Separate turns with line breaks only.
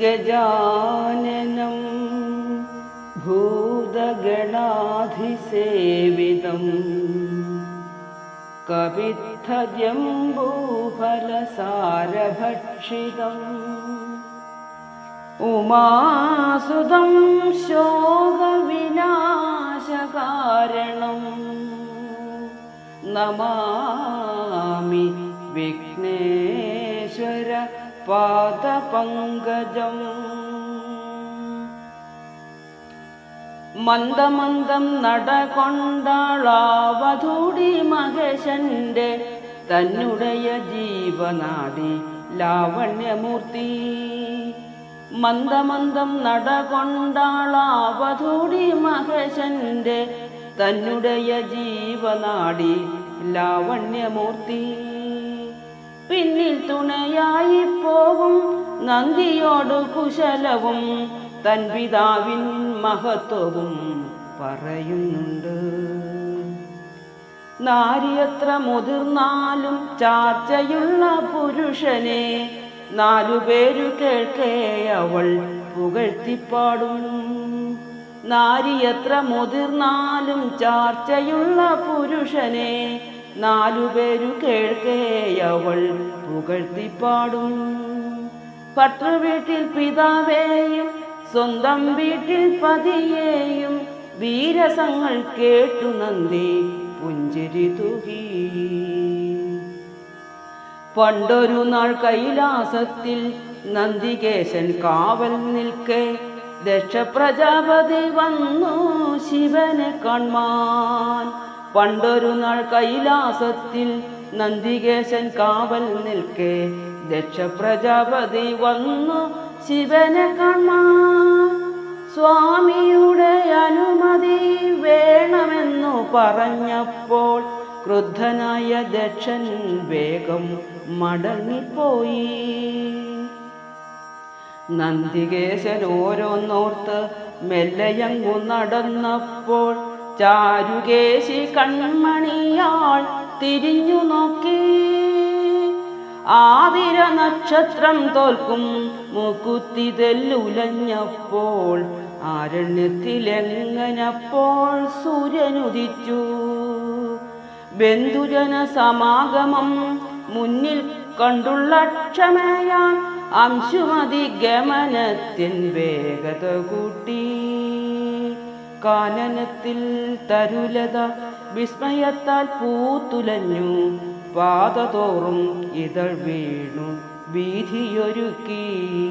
गजाननं भूतगणाधिसेवितं कवित्थ्यम्बूफलसारभक्षितम् उमासुदं शोकविनाशकारणम् नमामि विघ्ने പാദപങ്കജം. മന്ദമന്ദം നടകൊണ്ടാളാവധൂടി മഹേശന്റെ തന്നുടയ ജീവനാടി ലാവണ്യമൂർത്തി. മന്ദമന്ദം നടകൊണ്ടാളാവധൂടി മഹേശന്റെ തന്നുടയ ജീവനാടി ലാവണ്യമൂർത്തി. തുണയായി പോകും. നന്ദിയോട് കുശലവും തൻ പിതാവിൻ മഹത്വവും പറയുന്നുണ്ട്. നാരിയത്ര മുതിർന്നാലും ചാർച്ചയുള്ള പുരുഷനെ നാലുപേരു കേൾക്കേ അവൾ പുകഴ്ത്തിപ്പാടും. നാരിയത്ര മുതിർന്നാലും ചാർച്ചയുള്ള പുരുഷനെ നാലുപേരു കേൾക്കേയവൾ പുകഴ്ത്തിപ്പാടും ഭർത്തൃവീട്ടിൽ പിതാവേയും സ്വന്തം വീട്ടിൽ പതിയേയും വീരസങ്ങൾ കേട്ടു നന്ദി പുഞ്ചിരി തുകി. പണ്ടൊരു നാൾ കൈലാസത്തിൽ നന്ദികേശൻ കാവൽ നിൽക്കെ ദക്ഷപ്രജാപതി വന്നു ശിവനെ കാൺമാൻ പണ്ടൊരു നാൾ കൈലാസത്തിൽ നന്ദികേശൻ കാവൽ നിൽക്കെ ദക്ഷപ്രജാപതി വന്നു ശിവനെ കാണാൻ. സ്വാമിയുടെ അനുമതി വേണമെന്നു പറഞ്ഞപ്പോൾ ക്രുദ്ധനായ ദക്ഷൻ വേഗം മടങ്ങിപ്പോയി നന്ദികേശൻ ഓരോന്നോർത്ത് മെല്ലയങ്ങു നടന്നപ്പോൾ ചാരുകേശി കൺമണിയാൾ തിരിഞ്ഞു നോക്കി. ആതിര നക്ഷത്രം തോൽക്കും മുക്കുത്തി തെല്ലുലഞ്ഞപ്പോൾ ആരണ്യത്തിലെങ്ങനപ്പോൾ സൂര്യനുദിച്ചു. ബന്ധുജന സമാഗമം മുന്നിൽ കണ്ടുള്ള ക്ഷമയാൻ അംശുമതി ഗമനത്തിൻ വേഗത കൂട്ടി. കാനനത്തിൽ തരുലത വിസ്മയത്താൽ പൂത്തുലഞ്ഞു. പാതതോറും ഇതൾ വീണു. വീതിയൊരുക്കി